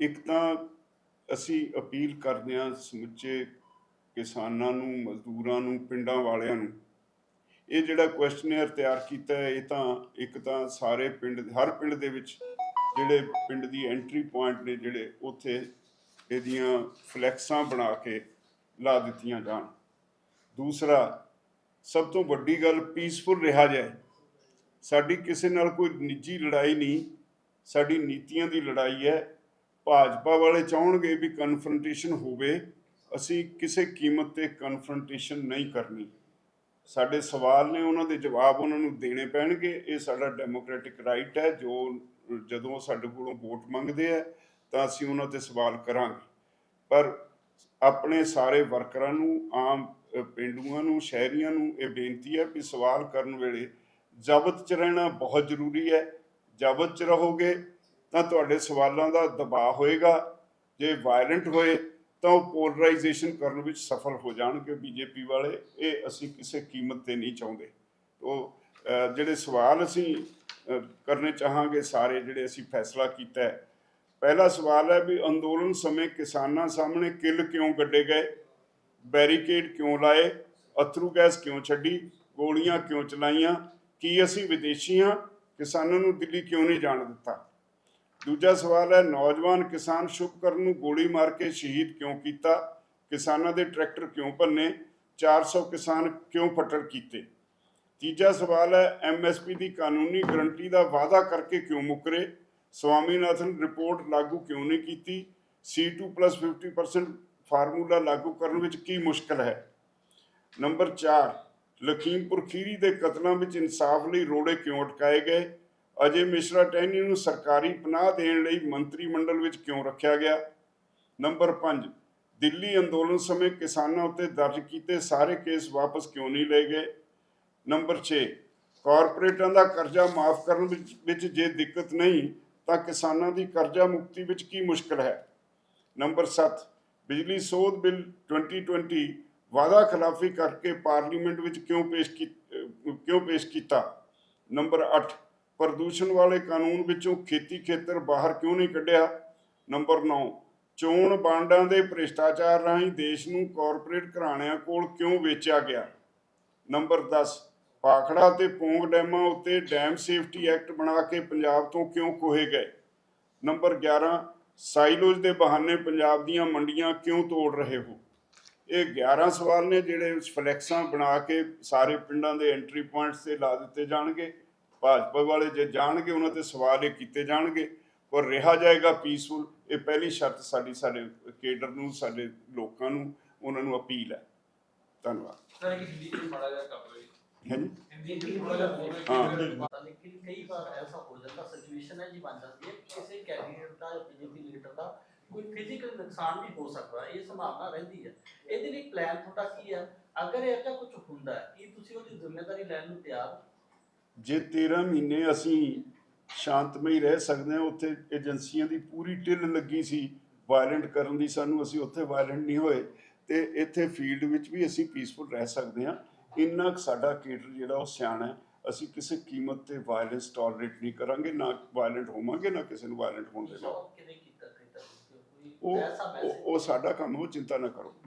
ਇੱਕ ਤਾਂ ਅਸੀਂ ਅਪੀਲ ਕਰਦੇ ਹਾਂ ਸਮੁੱਚੇ ਕਿਸਾਨਾਂ ਨੂੰ, ਮਜ਼ਦੂਰਾਂ ਨੂੰ, ਪਿੰਡਾਂ ਵਾਲਿਆਂ ਨੂੰ। ਇਹ ਜਿਹੜਾ ਕੁਐਸਚਨੇਅਰ ਤਿਆਰ ਕੀਤਾ ਹੈ, ਇਹ ਤਾਂ ਇੱਕ ਤਾਂ ਸਾਰੇ ਪਿੰਡ, ਹਰ ਪਿੰਡ ਦੇ ਵਿੱਚ ਜਿਹੜੇ ਪਿੰਡ ਦੀ ਐਂਟਰੀ ਪੁਆਇੰਟ ਨੇ, ਜਿਹੜੇ ਉੱਥੇ ਇਹਦੀਆਂ ਫਲੈਕਸਾਂ ਬਣਾ ਕੇ ਲਾ ਦਿੱਤੀਆਂ ਜਾਣ। ਦੂਸਰਾ, ਸਭ ਤੋਂ ਵੱਡੀ ਗੱਲ ਪੀਸਫੁਲ ਰਿਹਾ ਜਾਏ। ਸਾਡੀ ਕਿਸੇ ਨਾਲ ਕੋਈ ਨਿੱਜੀ ਲੜਾਈ ਨਹੀਂ, ਸਾਡੀ ਨੀਤੀਆਂ ਦੀ ਲੜਾਈ ਹੈ। ਭਾਜਪਾ ਵਾਲੇ ਚਾਹਣਗੇ ਵੀ ਕਨਫਰੰਟੇਸ਼ਨ ਹੋਵੇ ਅਸੀਂ ਕਿਸੇ ਕੀਮਤ ਤੇ ਕਨਫਰੰਟੇਸ਼ਨ ਨਹੀਂ ਕਰਨੀ। ਸਾਡੇ ਸਵਾਲ ਨੇ ਉਹਨਾਂ ਦੇ ਜਵਾਬ ਉਹਨਾਂ ਨੂੰ ਦੇਣੇ ਪੈਣਗੇ। ਇਹ ਸਾਡਾ ਡੈਮੋਕ੍ਰੈਟਿਕ ਰਾਈਟ ਹੈ ਜੋ ਜਦੋਂ ਸਾਡੇ ਕੋਲੋਂ ਵੋਟ ਮੰਗਦੇ ਆ ਤਾਂ ਅਸੀਂ ਉਹਨਾਂ ਤੇ ਸਵਾਲ ਕਰਾਂਗੇ। ਪਰ ਆਪਣੇ ਸਾਰੇ ਵਰਕਰਾਂ ਨੂੰ ਆਮ ਅ, ਪੇਂਡੂਆਂ ਨੂੰ ਸ਼ਹਿਰੀਆਂ ਨੂੰ ਇਹ ਬੇਨਤੀ ਹੈ ਕਿ ਸਵਾਲ ਕਰਨ ਵੇਲੇ ਜ਼ਬਤ 'ਚ ਰਹਿਣਾ ਬਹੁਤ ਜ਼ਰੂਰੀ ਹੈ। ਜ਼ਬਤ 'ਚ ਰਹੋਗੇ ਤਾਂ ਤੁਹਾਡੇ ਸਵਾਲਾਂ ਦਾ ਦਬਾਅ ਹੋਏਗਾ। ਜੇ ਵਾਇਲੈਂਟ ਹੋਏ ਤਾਂ ਉਹ ਪੋਲਰਾਈਜੇਸ਼ਨ ਕਰਨ ਵਿੱਚ ਸਫਲ ਹੋ ਜਾਣਗੇ ਬੀਜੇਪੀ ਵਾਲੇ। ਇਹ ਅਸੀਂ ਕਿਸੇ ਕੀਮਤ ਤੇ ਨਹੀਂ ਚਾਹੁੰਦੇ। ਉਹ ਜਿਹੜੇ ਸਵਾਲ ਅਸੀਂ ਕਰਨੇ ਚਾਹਾਂਗੇ ਸਾਰੇ ਜਿਹੜੇ ਅਸੀਂ ਫੈਸਲਾ ਕੀਤਾ ਹੈ। ਪਹਿਲਾ ਸਵਾਲ ਹੈ ਵੀ ਅੰਦੋਲਨ ਸਮੇਂ ਕਿਸਾਨਾਂ ਸਾਹਮਣੇ ਕਿੱਲ ਕਿਉਂ ਗੱਡੇ ਗਏ? ਬੈਰੀਕੇਡ ਕਿਉਂ ਲਾਏ? ਅਥਰੂ ਗੈਸ ਕਿਉਂ ਛੱਡੀ? ਗੋਲੀਆਂ ਕਿਉਂ ਚਲਾਈਆਂ? ਕੀ ਅਸੀਂ ਵਿਦੇਸ਼ੀਆਂ ਕਿਸਾਨਾਂ ਨੂੰ ਦਿੱਲੀ ਕਿਉਂ ਨਹੀਂ ਜਾਣ ਦਿੱਤਾ? ਦੂਜਾ ਸਵਾਲ ਹੈ, ਨੌਜਵਾਨ ਕਿਸਾਨ ਸ਼ੁਭਕਰਨ ਨੂੰ ਗੋਲੀ ਮਾਰ ਕੇ ਸ਼ਹੀਦ ਕਿਉਂ ਕੀਤਾ? ਕਿਸਾਨਾਂ ਦੇ ਟਰੈਕਟਰ ਕਿਉਂ ਭੰਨੇ? 400 ਕਿਸਾਨ ਕਿਉਂ ਫੱਟੜ ਕੀਤੇ? ਤੀਜਾ ਸਵਾਲ ਹੈ ਐਮਐਸਪੀ ਦੀ ਕਾਨੂੰਨੀ ਗਰੰਟੀ ਦਾ ਵਾਅਦਾ ਕਰਕੇ ਕਿਉਂ ਮੁਕਰੇ? ਸਵਾਮੀਨਾਥਨ ਰਿਪੋਰਟ ਲਾਗੂ ਕਿਉਂ ਨਹੀਂ ਕੀਤੀ? C2 50% ਫਾਰਮੂਲਾ ਲਾਗੂ ਕਰਨ ਵਿੱਚ ਕੀ ਮੁਸ਼ਕਲ ਹੈ? ਨੰਬਰ 4 ਲਖੀਮਪੁਰ ਖੀਰੀ ਦੇ ਕਤਲਾਂ ਵਿੱਚ ਇਨਸਾਫ ਲਈ ਰੋੜੇ ਕਿਉਂ ਅਟਕਾਏ ਗਏ? ਅਜੇ ਮਿਸ਼ਰਾ ਟਹਿਨੀ ਨੂੰ ਸਰਕਾਰੀ ਪਨਾਹ ਦੇਣ ਲਈ ਮੰਤਰੀ ਮੰਡਲ ਵਿੱਚ ਕਿਉਂ ਰੱਖਿਆ ਗਿਆ? ਨੰਬਰ 5 ਦਿੱਲੀ ਅੰਦੋਲਨ ਸਮੇਂ ਕਿਸਾਨਾਂ ਉੱਤੇ ਦਰਜ ਕੀਤੇ ਸਾਰੇ ਕੇਸ ਵਾਪਸ ਕਿਉਂ ਨਹੀਂ ਲਏ ਗਏ? ਨੰਬਰ 6 ਕਾਰਪੋਰੇਟਾਂ ਦਾ ਕਰਜ਼ਾ ਮਾਫ ਕਰਨ ਵਿੱਚ ਜੇ ਦਿੱਕਤ ਨਹੀਂ, ਤਾਂ ਕਿਸਾਨਾਂ ਦੀ ਕਰਜ਼ਾ ਮੁਕਤੀ ਵਿੱਚ ਕੀ ਮੁਸ਼ਕਲ ਹੈ? ਨੰਬਰ 7 ਬਿਜਲੀ ਸੋਧ ਬਿੱਲ 2020 ਵਾਅਦਾ ਖਿਲਾਫੀ ਕਰਕੇ ਪਾਰਲੀਮੈਂਟ ਵਿੱਚ ਕਿਉਂ ਪੇਸ਼ ਕਿਉਂ ਪੇਸ਼ ਕੀਤਾ? ਨੰਬਰ 8 ਪ੍ਰਦੂਸ਼ਣ ਵਾਲੇ ਕਾਨੂੰਨ ਵਿੱਚੋਂ ਖੇਤੀ ਖੇਤਰ ਬਾਹਰ ਕਿਉਂ ਨਹੀਂ ਕੱਢਿਆ? ਨੰਬਰ 9 ਚੋਣ ਬਾਂਡਾਂ ਦੇ ਭ੍ਰਿਸ਼ਟਾਚਾਰ ਰਾਹੀਂ ਦੇਸ਼ ਨੂੰ ਕਾਰਪੋਰੇਟ ਘਰਾਣਿਆਂ ਕੋਲ ਕਿਉਂ ਵੇਚਿਆ ਗਿਆ? ਨੰਬਰ 10 ਪਾਖੜਾ ਤੇ ਪੋਂਗ ਡੈਮਾਂ ਉੱਤੇ ਡੈਮ ਸੇਫਟੀ ਐਕਟ ਬਣਾ ਕੇ ਪੰਜਾਬ ਤੋਂ ਕਿਉਂ ਕੋਹੇ ਗਏ? ਨੰਬਰ 11 ਸਾਈਲੋਜ ਦੇ ਬਹਾਨੇ ਪੰਜਾਬ ਦੀਆਂ ਮੰਡੀਆਂ ਕਿਉਂ ਤੋੜ ਰਹੇ ਹੋ? ਇਹ 11 ਸਵਾਲ ਨੇ ਜਿਹੜੇ ਫਲੈਕਸਾਂ ਬਣਾ ਕੇ ਸਾਰੇ ਪਿੰਡਾਂ ਦੇ ਐਂਟਰੀ ਪੁਆਇੰਟਸ ਤੇ ਲਾ ਦਿੱਤੇ ਜਾਣਗੇ। ਭਾਜਪਾ ਵਾਲੇ ਜੇ ਜਾਣਗੇ ਉਹਨਾਂ ਤੇ ਸਵਾਲ ਇਹ ਕੀਤੇ ਜਾਣਗੇ ਪਰ ਰਿਹਾ ਜਾਏਗਾ ਪੀਸਫੁਲ ਇਹ ਪਹਿਲੀ ਸ਼ਰਤ ਸਾਡੀ ਸਾਡੇ ਕੇਡਰ ਨੂੰ ਸਾਡੇ ਲੋਕਾਂ ਨੂੰ ਉਹਨਾਂ ਨੂੰ ਅਪੀਲ ਹੈ। ਧੰਨਵਾਦ। ਸਰ ਇਹ ਹਿੰਦੀ ਚ ਮਾੜਾ ਜਿਹਾ ਕਰ ਲਓ ਜੀ। ਹੈ ਜੀ ਹਿੰਦੀ ਚ ਥੋੜਾ ਜਿਹਾ ਬੋਲੋ ਹਾਂ। ਪਤਾ ਲੇਕਿਨ ਕਈ ਵਾਰ ਐਸਾ ਹੋ ਜਾਂਦਾ ਸਿਚੁਏਸ਼ਨ ਹੈ ਜੀ ਬਣ ਜਾਂਦੀ ਹੈ ਕਿ ਕਿਸੇ ਕੈਂਡੀਡੇਟ ਦਾ ਜਾਂ ਬੀਜੇਪੀ ਲੀਡਰ ਦਾ ਕੋਈ ਫਿਜ਼ੀਕਲ ਨੁਕਸਾਨ ਵੀ ਹੋ ਸਕਦਾ ਹੈ ਇਹ ਸੰਭਾਵਨਾ ਰਹਿੰਦੀ ਹੈ। ਇਹਦੇ ਲਈ ਪਲਾਨ ਤੁਹਾਡਾ ਕੀ ਹੈ? ਅਗਰ ਇਹ ਜਿਹਾ ਕੁਝ ਹੁੰਦਾ ਹੈ ਕੀ ਤੁਸੀਂ ਉਹਦੀ ਜ਼ਿੰਮੇਵਾਰੀ ਲੈਣ ਨੂੰ ਤਿਆਰ ਹੋ? ਜੇ 13 ਮਹੀਨੇ ਅਸੀਂ ਸ਼ਾਂਤਮਈ ਰਹਿ ਸਕਦੇ ਹਾਂ ਉੱਥੇ ਏਜੰਸੀਆਂ ਦੀ ਪੂਰੀ ਢਿੱਲ ਲੱਗੀ ਸੀ ਵਾਇਲੈਂਟ ਕਰਨ ਦੀ ਸਾਨੂੰ ਅਸੀਂ ਉੱਥੇ ਵਾਇਲੈਂਟ ਨਹੀਂ ਹੋਏ ਤੇ ਇੱਥੇ ਫੀਲਡ ਵਿੱਚ ਵੀ ਅਸੀਂ ਪੀਸਫੁਲ ਰਹਿ ਸਕਦੇ ਹਾਂ। ਇੰਨਾ ਸਾਡਾ ਕੇਡਰ ਜਿਹੜਾ ਉਹ ਸਿਆਣਾ ਹੈ ਅਸੀਂ ਕਿਸੇ ਕੀਮਤ ਤੇ ਵਾਇਲੈਂਸ ਟੋਲਰੇਟ ਨਹੀਂ ਕਰਾਂਗੇ ਨਾ ਵਾਇਲੈਂਟ ਹੋਵਾਂਗੇ ਨਾ ਕਿਸੇ ਨੂੰ ਵਾਇਲੈਂਟ ਹੋਣ ਉਹ ਮੈਸੇਜ ਉਹ ਸਾਡਾ ਕੰਮ ਉਹ ਚਿੰਤਾ ਨਾ ਕਰੋ।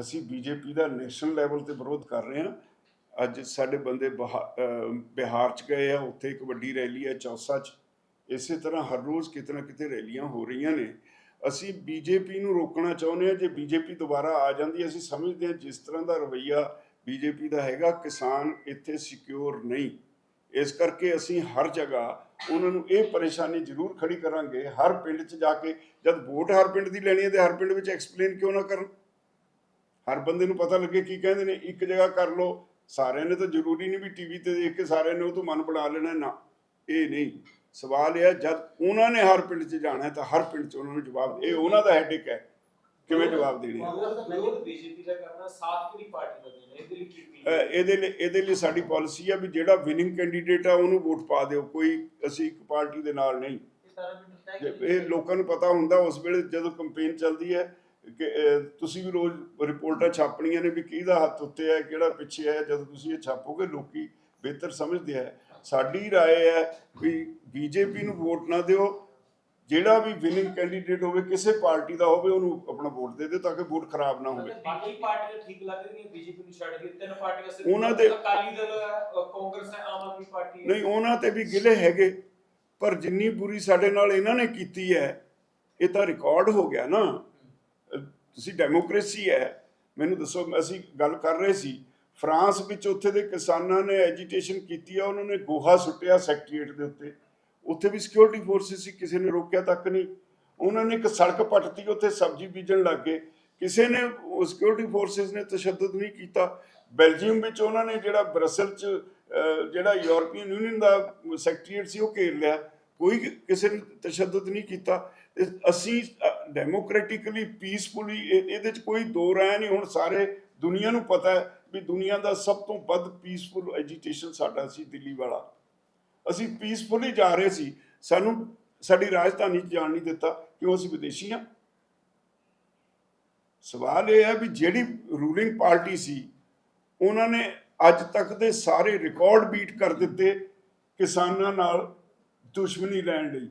ਅਸੀਂ ਬੀਜੇਪੀ ਦਾ ਨੈਸ਼ਨਲ ਲੈਵਲ ਤੇ ਵਿਰੋਧ ਕਰ ਰਹੇ ਹਾਂ। ਅੱਜ ਸਾਡੇ ਬੰਦੇ ਬਹਾ- ਬਿਹਾਰ ਚ ਗਏ ਆ ਉੱਥੇ ਇੱਕ ਵੱਡੀ ਰੈਲੀ ਹੈ ਚੌਸਾ ਚ। ਇਸੇ ਤਰ੍ਹਾਂ ਹਰ ਰੋਜ਼ ਕਿਤੇ ਨਾ ਕਿਤੇ ਰੈਲੀਆਂ ਹੋ ਰਹੀਆਂ ਨੇ। ਅਸੀਂ ਬੀਜੇਪੀ ਨੂੰ ਰੋਕਣਾ ਚਾਹੁੰਦੇ ਹਾਂ ਜੇ ਬੀਜੇਪੀ ਦੁਬਾਰਾ ਆ ਜਾਂਦੀ ਹੈ, ਅਸੀਂ ਸਮਝਦੇ ਹਾਂ ਜਿਸ ਤਰ੍ਹਾਂ ਦਾ ਰਵਈਆ ਬੀਜੇਪੀ ਦਾ ਹੈਗਾ ਕਿਸਾਨ ਇੱਥੇ ਸਿਕਿਉਰ ਨਹੀਂ। ਇਸ ਕਰਕੇ ਅਸੀਂ ਹਰ ਜਗ੍ਹਾ ਉਹਨਾਂ ਨੂੰ ਇਹ ਪਰੇਸ਼ਾਨੀ ਜ਼ਰੂਰ ਖੜੀ ਕਰਾਂਗੇ ਹਰ ਪਿੰਡ 'ਚ ਜਾ ਕੇ ਜਦ ਵੋਟ ਹਰ ਪਿੰਡ ਦੀ ਲੈਣੀ ਹੈ ਤੇ ਹਰ ਪਿੰਡ ਵਿੱਚ ਐਕਸਪਲੇਨ ਕਿਉਂ ਨਾ ਕਰਨ? ਹਰ ਬੰਦੇ ਨੂੰ ਪਤਾ ਲੱਗੇ ਕੀ ਕਹਿੰਦੇ ਨੇ ਇੱਕ ਜਗ੍ਹਾ ਕਰ ਲਓ। ਸਾਰਿਆਂ ਨੇ ਤਾਂ ਜ਼ਰੂਰੀ ਨਹੀਂ ਵੀ ਟੀਵੀ ਤੇ ਦੇਖ ਕੇ ਸਾਰਿਆਂ ਨੇ ਉਹ ਤੋਂ ਮਨ ਬਣਾ ਲੈਣਾ ਨਾ। ਇਹ ਨਹੀਂ। ਸਵਾਲ ਇਹ ਹੈ ਜਦ ਉਹਨਾਂ ਨੇ ਹਰ ਪਿੰਡ 'ਚ ਜਾਣਾ ਤਾਂ ਹਰ ਪਿੰਡ 'ਚ ਉਹਨਾਂ ਨੂੰ ਜਵਾਬ ਇਹ ਉਹਨਾਂ ਦਾ ਹੈਡਿਕ ਹੈ। ਕਿਵੇਂ ਜਵਾਬ ਦੇਣੇ ਇਹਦੇ ਲਈ ਇਹਦੇ ਲਈ ਸਾਡੀ ਪਾਲਿਸੀ ਆ ਵੀ ਜਿਹੜਾ ਵਿਨਿੰਗ ਕੈਂਡੀਡੇਟ ਆ ਉਹਨੂੰ ਵੋਟ ਪਾ ਦਿਓ। ਕੋਈ ਅਸੀਂ ਇੱਕ ਪਾਰਟੀ ਦੇ ਨਾਲ ਨਹੀਂ। ਇਹ ਲੋਕਾਂ ਨੂੰ ਪਤਾ ਹੁੰਦਾ ਉਸ ਵੇਲੇ ਜਦੋਂ ਕੰਪੇਨ ਚੱਲਦੀ ਹੈ ਤੁਸੀਂ ਵੀ ਰੋਜ਼ ਰਿਪੋਰਟਾਂ ਛਾਪਣੀਆਂ ਨੇ ਵੀ ਕਿਹਦਾ ਹੱਥ ਉੱਤੇ ਹੈ ਕਿਹੜਾ ਪਿੱਛੇ ਹੈ ਜਦੋਂ ਤੁਸੀਂ ਇਹ ਛਾਪੋਗੇ ਲੋਕੀ ਬਿਹਤਰ ਸਮਝਦੇ ਆ ਸਾਡੀ رائے ਹੈ ਵੀ ਬੀਜੇਪੀ ਨੂੰ ਵੋਟ ਨਾ ਦਿਓ ਜਿਹੜਾ ਵੀ ਵਿਨਿੰਗ ਕੈਂਡੀਡੇਟ ਹੋਵੇ ਕਿਸੇ ਪਾਰਟੀ ਦਾ ਹੋਵੇ ਉਹਨੂੰ ਆਪਣਾ ਵੋਟ ਦੇ ਦਿਓ ਤਾਂ ਕਿ ਵੋਟ ਖਰਾਬ ਨਾ ਹੋਵੇ ਬਾਕੀ ਪਾਰਟੀਆਂ ਠੀਕ ਲੱਗ ਰਹੀਆਂ ਬੀਜੇਪੀ ਨੂੰ ਛੱਡ ਕੇ ਤਿੰਨ ਪਾਰਟੀਆਂ ਸਿਰਫ ਉਹਨਾਂ ਦੇ- ਅਕਾਲੀ ਦਲ ਹੈ ਅ, ਕਾਂਗਰਸ ਹੈ ਆਮ ਆਦਮੀ ਪਾਰਟੀ ਹੈ ਨਹੀਂ ਉਹਨਾਂ ਤੇ ਵੀ ਗਿਲੇ ਹੈਗੇ ਪਰ ਜਿੰਨੀ ਬੁਰੀ ਸਾਡੇ ਨਾਲ ਇਹਨਾਂ ਨੇ ਕੀਤੀ ਹੈ ਇਹ ਤਾਂ ਰਿਕਾਰਡ ਹੋ ਗਿਆ ਨਾ ਅਹ ਤੁਸੀਂ ਡੈਮੋਕ੍ਰੇਸੀ ਹੈ, ਮੈਨੂੰ ਦੱਸੋ ਅਸੀਂ ਗੱਲ ਕਰ ਰਹੇ ਸੀ, ਫਰਾਂਸ ਵਿੱਚ ਉੱਥੇ ਦੇ ਕਿਸਾਨਾਂ ਨੇ ਐਜੀਟੇਸ਼ਨ ਕੀਤੀ ਆ, ਉਹਨਾਂ ਨੇ ਗੋਹਾ ਸੁੱਟਿਆ ਸੈਕਟਰੀਏਟ ਦੇ ਉੱਤੇ। ਉੱਥੇ ਵੀ ਸਿਕਿਉਰਿਟੀ ਫੋਰਸਿਸ ਸੀ, ਕਿਸੇ ਨੇ ਰੋਕਿਆ ਤੱਕ ਨਹੀਂ। ਉਹਨਾਂ ਨੇ ਇੱਕ ਸੜਕ ਪੱਟਤੀ, ਉੱਥੇ ਸਬਜ਼ੀ ਬੀਜਣ ਲੱਗ ਗਏ। ਕਿਸੇ ਨੇ ਸਿਕਿਉਰਿਟੀ ਫੋਰਸਿਸ ਨੇ ਤਸ਼ੱਦਦ ਨਹੀਂ ਕੀਤਾ। ਬੈਲਜੀਅਮ ਵਿੱਚ ਉਹਨਾਂ ਨੇ ਜਿਹੜਾ ਬ੍ਰਸਲ ਚ ਜਿਹੜਾ ਯੂਰਪੀਅਨ ਯੂਨੀਅਨ ਦਾ ਸੈਕਟਰੀਏਟ ਸੀ, ਉਹ ਘੇਰ ਲਿਆ। ਕੋਈ ਕਿਸੇ ਨੇ ਤਸ਼ੱਦਦ ਨਹੀਂ ਕੀਤਾ। ਅਸੀਂ ਡੈਮੋਕ੍ਰੈਟਿਕਲੀ ਪੀਸਫੁਲੀ ਇਹਦੇ ਚ ਕੋਈ ਦੋ ਰਾय ਨਹੀਂ, ਹੁਣ ਸਾਰੇ ਦੁਨੀਆ ਨੂੰ ਪਤਾ ਹੈ ਵੀ ਦੁਨੀਆ ਦਾ ਸਭ ਤੋਂ ਵੱਧ ਪੀਸਫੁਲ ਐਜੀਟੇਸ਼ਨ ਸਾਡਾ ਸੀ ਦਿੱਲੀ ਵਾਲਾ। ਅਸੀਂ ਪੀਸਫੁਲੀ ਜਾ ਰਹੇ ਸੀ। ਸਾਨੂੰ ਸਾਡੀ ਰਾਜਧਾਨੀ 'ਚ ਜਾਣ ਨਹੀਂ ਦਿੱਤਾ, ਕਿਉਂ ਅਸੀਂ ਵਿਦੇਸ਼ੀ ਹਾਂ? ਸਵਾਲ ਇਹ ਹੈ ਵੀ ਜਿਹੜੀ ਰੂਲਿੰਗ ਪਾਰਟੀ ਸੀ, ਉਹਨਾਂ ਨੇ ਅੱਜ ਤੱਕ ਦੇ ਸਾਰੇ ਰਿਕਾਰਡ ਬੀਟ ਕਰ ਦਿੱਤੇ ਕਿਸਾਨਾਂ ਨਾਲ ਦੁਸ਼ਮਣੀ ਲੈਣ ਲਈ।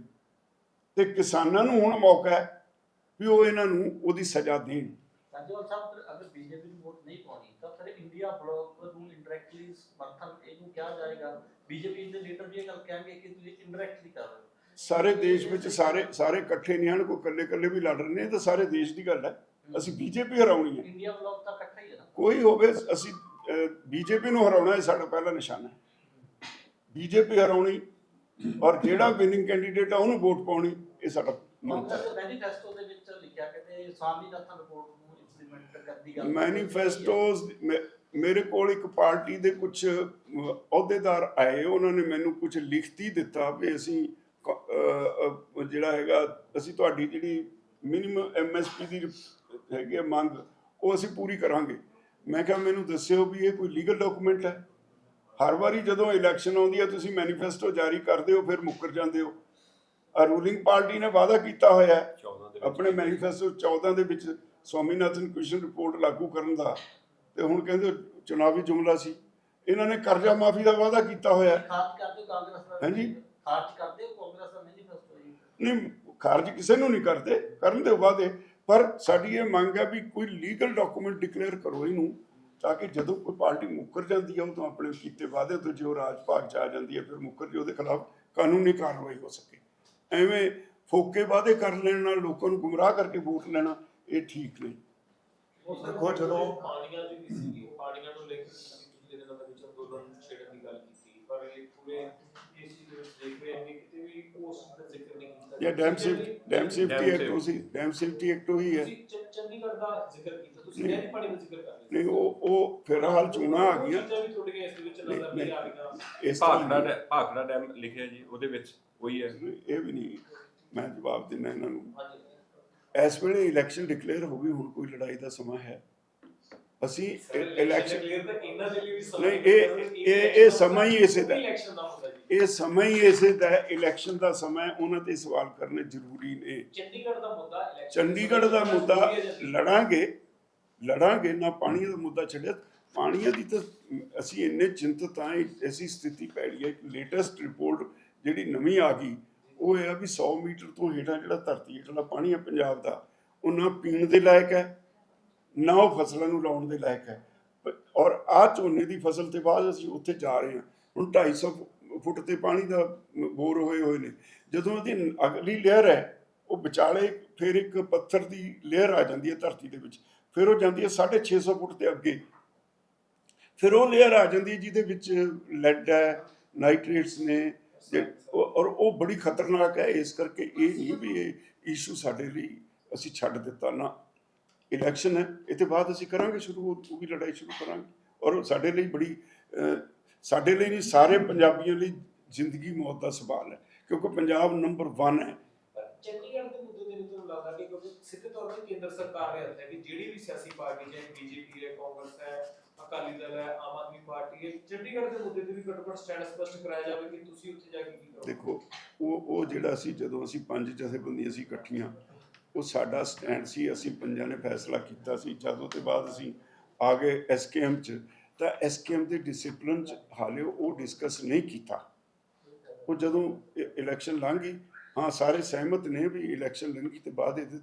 ਤੇ ਕਿਸਾਨਾਂ ਨੂੰ ਹੁਣ ਮੌਕਾ ਹੈ ਵੀ ਉਹ ਇਹਨਾਂ ਨੂੰ ਉਹਦੀ ਸਜ਼ਾ ਦੇਣ। ਰਾਜੋਲ ਸਾਹਿਬ ਫਿਰ ਅਗਰ ਬੀਜੇਪੀ ਨੂੰ ਵੋਟ ਨਹੀਂ ਪਾਉਣੀ ਤਾਂ ਫਿਰ ਇੰਡੀਆ ਬਲੌਕ ਨੂੰ ਇੰਡਾਇਰੈਕਟਲੀ ਸਮਰਥਨ ਇਹਨੂੰ ਕਿਹਾ ਜਾਏਗਾ। ਬੀਜੇਪੀ ਦੇ ਲੀਡਰ ਵੀ ਇਹ ਗੱਲ ਕਹਿਣਗੇ ਕਿ ਤੁਸੀਂ ਇੰਡਾਇਰੈਕਟਲੀ ਕਰ ਰਹੇ ਹੋ। ਸਾਰੇ ਦੇਸ਼ ਵਿੱਚ ਸਾਰੇ ਸਾਰੇ ਇਕੱਠੇ ਨਹੀਂ ਹਨ ਕੋਈ ਇਕੱਲੇ ਇਕੱਲੇ ਵੀ ਲੜ ਰਹੇ ਨੇ ਤਾਂ ਸਾਰੇ ਦੇਸ਼ ਦੀ ਗੱਲ ਹੈ। ਅਸੀਂ ਬੀਜੇਪੀ ਹਰਾਉਣੀ ਹੈ। ਇੰਡੀਆ ਬਲੌਕ ਤਾਂ ਇਕੱਠਾ ਹੀ ਹੈ ਨਾ। ਕੋਈ ਹੋਵੇ ਅਸੀਂ ਬੀਜੇਪੀ ਨੂੰ ਹਰਾਉਣਾ ਇਹ ਸਾਡਾ ਪਹਿਲਾ ਨਿਸ਼ਾਨਾ ਹੈ। ਬੀਜੇਪੀ ਹਰਾਉਣੀ ਔਰ ਜਿਹੜਾ ਵਿਨਿੰਗ ਕੈਂਡੀਡੇਟ ਆ ਉਹਨੂੰ ਵੋਟ ਪਾਉਣੀ ਇਹ ਸਾਡਾ ਕਾਂਗਰਸ ਹੈ। ਮੈਨੀਫੈਸਟੋ ਦੇ ਵਿੱਚ ਲਿਖਿਆ ਕਿ ਸਵਾਮੀਨਾਥਨ ਰਿਪੋਰਟ ਨੂੰ ਇੰਪਲੀਮੈਂਟ ਕਰਨ ਦੀ ਗੱਲ ਮੈਨੀਫੈਸਟੋਸ ਮੇਰੇ ਕੋਲ ਇੱਕ ਪਾਰਟੀ ਦੇ ਕੁਝ ਅਹੁਦੇਦਾਰ ਆਏ, ਉਹਨਾਂ ਨੇ ਮੈਨੂੰ ਕੁਝ ਲਿਖਤੀ ਦਿੱਤਾ ਵੀ ਅਸੀਂ ਜਿਹੜਾ ਹੈਗਾ, ਅਸੀਂ ਤੁਹਾਡੀ ਜਿਹੜੀ ਮਿਨੀਮਮ ਐਮਐਸਪੀ ਦੀ ਹੈਗੀ ਮੰਗ, ਉਹ ਅਸੀਂ ਪੂਰੀ ਕਰਾਂਗੇ। ਮੈਂ ਕਿਹਾ, ਮੈਨੂੰ ਦੱਸਿਓ ਵੀ ਇਹ ਕੋਈ ਲੀਗਲ ਡਾਕੂਮੈਂਟ ਹੈ? ਹਰ ਵਾਰੀ ਜਦੋਂ ਇਲੈਕਸ਼ਨ ਆਉਂਦੀ ਹੈ ਤੁਸੀਂ ਮੈਨੀਫੈਸਟੋ ਜਾਰੀ ਕਰਦੇ ਹੋ, ਫਿਰ ਮੁੱਕਰ ਜਾਂਦੇ ਹੋ। ਆ ਰੂਲਿੰਗ ਪਾਰਟੀ ਨੇ ਵਾਅਦਾ ਕੀਤਾ ਹੋਇਆ ਹੈ। ਆਪਣੇ ਮੈਨੀਫੈਸਟੋ 14 ਦੇ ਵਿੱਚ ਸਵਾਮੀਨਾਥਨ ਕਮਿਸ਼ਨ ਰਿਪੋਰਟ ਲਾਗੂ ਕਰਨ ਦਾ ਤੇ ਹੁਣ ਕਹਿੰਦੇ ਚੁਣਾਵੀ ਜੁਮਲਾ ਸੀ। ਇਹਨਾਂ ਨੇ ਕਰਜ਼ਾ ਮਾਫੀ ਦਾ ਵਾਅਦਾ ਕੀਤਾ ਹੋਇਆ। ਖਾਰਜ ਕਰਦੇ ਹੋ ਕਾਂਗਰਸ ਦਾ? ਹਾਂਜੀ। ਖਾਰਜ ਕਰਦੇ ਹੋ ਕਾਂਗਰਸ ਦਾ ਮੈਨੀਫੈਸਟੋ ਜੀ? ਨਹੀਂ ਖਾਰਜ ਕਿਸੇ ਨੂੰ ਨਹੀਂ ਕਰਦੇ। ਕਰਨ ਦੇ ਵਾਅਦੇ। ਪਰ ਸਾਡੀ ਇਹ ਮੰਗ ਹੈ ਵੀ ਕੋਈ ਲੀਗਲ ਡਾਕੂਮੈਂਟ ਡਿਕਲੇਅਰ ਕਰੋ ਇਹਨੂੰ ਤਾਂ ਕਿ ਜਦੋਂ ਕੋਈ ਪਾਰਟੀ ਮੁੱਕਰ ਜਾਂਦੀ ਹੈ ਉਹ ਤੋਂ ਆਪਣੇ ਕੀਤੇ ਵਾਅਦੇ ਤੋਂ ਜੋ ਰਾਜ ਭਾਗ ਚ ਆ ਜਾਂਦੀ ਹੈ ਫਿਰ ਮੁੱਕਰ ਜੇ ਉਹਦੇ ਖਿਲਾਫ ਕਾਨੂੰਨੀ ਕਾਰਵਾਈ ਹੋ ਸਕੇ। ਐਵੇਂ ਫੋਕੇ ਵਾਅਦੇ ਕਰ ਲੈਣ ਨਾਲ ਲੋਕਾਂ ਨੂੰ ਗੁੰਮਰਾਹ ਕਰਕੇ ਵੋਟ ਲੈਣਾ ਇਹ ਠੀਕ ਨਹੀਂ। ਦੇਖੋ, ਜਦੋਂ- ਪਾਣੀਆਂ ਦੀ ਵੀ ਸੀ ਪਾਣੀਆਂ ਨੂੰ ਲੈ ਕੇ ਦਿਨਾਂ ਦੇ ਵਿੱਚ ਅੰਦੋਲਨ ਛੇੜਨ ਦੀ ਗੱਲ ਕੀਤੀ ਪਰ ਇਹ ਪੂਰੇ ਇਸ ਚੀਜ਼ ਦੇ ਵਿੱਚ ਦੇਖ ਰਹੇ ਹਾਂ ਕਿ ਕਿਤੇ ਵੀ ਉਸ ਦਾ ਜ਼ਿਕਰ ਨਹੀਂ ਕੀਤਾ ਜਾਂ dam safety dam safety act. ਉਸੇ ਡੈਮ ਸੇਫਟੀ ਐਕਟ ਉਹੀ ਹੈ। ਤੁਸੀਂ ਚ- ਚੰਡੀਗੜ੍ਹ ਦਾ ਜ਼ਿਕਰ ਕੀਤਾ ਤੁਸੀਂ। ਨਹਿਰੀ ਪਾਣੀ ਦਾ ਜ਼ਿਕਰ ਕਰ ਨਹੀਂ ਉਹ ਉਹ ਫਿਲਹਾਲ ਚੋਣਾਂ ਆ ਗਈਆਂ। ਚੀਜ਼ਾਂ ਵੀ ਤੁਹਾਡੀਆਂ ਇਸ ਦੇ ਵਿੱਚ ਨਜ਼ਰ ਨਹੀਂ ਆ ਨਹੀਂ। ਰਹੀਆਂ। ਇਸ ਤਰ੍ਹਾਂ ਭਾਖੜਾ ਭਾਖੜਾ ਡੈਮ ਲਿਖਿਆ ਜੀ ਉਹਦੇ ਵਿੱਚ ਉਹੀ ਹੈ। ਇਹ ਵੀ ਨਹੀਂ। ਮੈਂ ਜਵਾਬ ਦਿੰਦਾ ਇਹਨਾਂ ਨੂੰ। ਇਸ ਵੇਲੇ ਇਲੈਕਸ਼ਨ ਡਿਕਲੇਅਰ ਹੋ ਗਈ ਹੁਣ ਕੋਈ ਲੜਾਈ ਦਾ ਸਮਾਂ ਹੈ। ਅਸੀਂ ਇਲੈਕਸ਼ਨ ਨਹੀਂ ਇਹ ਇਹ ਇਹ ਸਮਾਂ ਹੀ ਇਸੇ ਦਾ ਇਹ ਸਮਾਂ ਹੀ ਇਸੇ ਦਾ ਇਲੈਕਸ਼ਨ ਦਾ ਸਮਾਂ ਹੈ, ਉਹਨਾਂ ਤੇ ਸਵਾਲ ਕਰਨੇ ਜ਼ਰੂਰੀ ਨੇ। ਚੰਡੀਗੜ੍ਹ ਦਾ ਮੁੱਦਾ ਚੰਡੀਗੜ੍ਹ ਦਾ। ਲੜਾਂਗੇ। ਲੜਾਂਗੇ ਨਾ ਪਾਣੀ ਦਾ ਮੁੱਦਾ ਛੱਡਿਆ। ਪਾਣੀਆਂ ਦੀ ਤਾਂ ਅਸੀਂ ਇੰਨੇ ਚਿੰਤਤ ਇਹ ਐਸੀ ਸਥਿਤੀ ਪੈ ਗਈ ਹੈ। ਕਿ ਲੇਟੈਸਟ ਰਿਪੋਰਟ ਜਿਹੜੀ ਨਵੀਂ ਆ ਗਈ ਉਹ ਇਹ ਆ ਵੀ 100 ਮੀਟਰ ਤੋਂ ਹੇਠਾਂ ਜਿਹੜਾ ਧਰਤੀ ਹੇਠਲਾ ਪਾਣੀ ਹੈ ਪੰਜਾਬ ਦਾ ਉਹ ਨਾ ਪੀਣ ਦੇ ਲਾਇਕ ਹੈ, ਨਾ ਉਹ ਫਸਲਾਂ ਨੂੰ ਲਾਉਣ ਦੇ ਲਾਇਕ ਹੈ। ਔਰ ਆ ਝੋਨੇ ਦੀ ਫਸਲ ਤੇ ਬਾਅਦ ਅਸੀਂ ਉੱਥੇ ਜਾ ਰਹੇ ਹਾਂ। ਹੁਣ 250 ਫੁੱਟ ਤੇ ਪਾਣੀ ਦਾ ਬੋਰ ਹੋਏ ਹੋਏ ਨੇ। ਜਦੋਂ ਇਹਦੀ ਅਗਲੀ ਲੇਅਰ ਹੈ, ਉਹ ਵਿਚਾਲੇ ਫਿਰ ਇੱਕ ਪੱਥਰ ਦੀ ਲੇਅਰ ਆ ਜਾਂਦੀ ਹੈ ਧਰਤੀ ਦੇ ਵਿੱਚ। ਫਿਰ ਉਹ ਜਾਂਦੀ ਹੈ 650 ਫੁੱਟ ਤੇ ਅੱਗੇ। ਫਿਰ ਉਹ ਲੇਅਰ ਆ ਜਾਂਦੀ ਹੈ ਜਿਹਦੇ ਵਿੱਚ ਲੈਡ ਹੈ ਨਾਈਟ੍ਰੇਟਸ ਨੇ ਤੇ ਔਰ ਉਹ ਬੜੀ ਖਤਰਨਾਕ ਹੈ, ਇਸ ਕਰਕੇ ਇਹ ਨਹੀਂ ਵੀ ਇਹ ਇਸ਼ੂ ਸਾਡੇ ਲਈ ਅਸੀਂ ਛੱਡ ਦਿੱਤਾ ਨਾ। ਇਲੈਕਸ਼ਨ ਹੈ, ਇਹ ਬਾਅਦ ਅਸੀਂ ਕਰਾਂਗੇ ਸ਼ੁਰੂ, ਉਹ ਵੀ ਲੜਾਈ ਸ਼ੁਰੂ ਕਰਾਂਗੇ। ਔਰ ਸਾਡੇ ਲਈ ਬੜੀ ਸਾਡੇ ਲਈ ਨਹੀਂ, ਸਾਰੇ ਪੰਜਾਬੀਆਂ ਲਈ ਜ਼ਿੰਦਗੀ ਮੌਤ ਦਾ ਸਵਾਲ ਹੈ, ਕਿਉਂਕਿ ਪੰਜਾਬ ਨੰਬਰ 1 ਹੈ। ਚੰਡੀਗੜ੍ਹ ਦੇ ਮੁੱਦੇ ਤੇ ਤੁਹਾਨੂੰ ਲੱਗਦਾ ਕਿ ਕਿਉਂਕਿ ਸਿੱਧੇ ਤੌਰ ਤੇ ਕੇਂਦਰ ਸਰਕਾਰ ਦੇ ਹੱਥ ਹੈ ਕਿ ਜਿਹੜੀ ਵੀ ਸਿਆਸੀ ਪਾਰਟੀ, ਚਾਹੇ ਬੀਜੇਪੀ ਹੈ, ਕਾਂਗਰਸ ਹੈ ਅਕਾਲੀ ਦਲ ਹੈ, ਆਮ ਆਦਮੀ ਪਾਰਟੀ ਹੈ, ਚੰਡੀਗੜ੍ਹ ਦੇ ਮੁੱਦੇ ਤੇ ਵੀ ਘੱਟੋ ਸਟੈਂਡ ਸਪਸ਼ਟ ਕਰਾਇਆ ਜਾਵੇ ਕਿ ਤੁਸੀਂ ਉੱਥੇ ਜਾ ਕੇ ਕੀ ਕਰੋਗੇ? ਦੇਖੋ, ਉਹ ਉਹ ਜਿਹੜਾ ਸੀ, ਜਦੋਂ ਅਸੀਂ ਪੰਜ ਜਥੇਬੰਦੀਆਂ ਸੀ ਇਕੱਠੀਆਂ, ਉਹ ਸਾਡਾ ਸਟੈਂਡ ਸੀ, ਅਸੀਂ ਪੰਜਾਂ ਨੇ ਫੈਸਲਾ ਕੀਤਾ ਸੀ। ਜਦੋਂ ਤੇ ਬਾਅਦ ਅਸੀਂ ਆ ਗਏ ਐਸਕੇਐਮ ਚ, ਤਾਂ ਐਸਕੇਐਮ ਦੇ ਡਿਸਪਲਿਨ ਚ ਹਾਲੇ ਉਹ ਡਿਸਕਸ ਨਹੀਂ ਕੀਤਾ। ਉਹ ਜਦੋਂ ਇਲੈਕਸ਼ਨ ਲੰਘ ਗਈ, ਹਾਂ, ਸਾਰੇ ਸਹਿਮਤ ਨੇ ਵੀ ਇਲੈਕਸ਼ਨ ਲੰਘੀ ਤੇ ਬਾਅਦ ਇਹਦੇ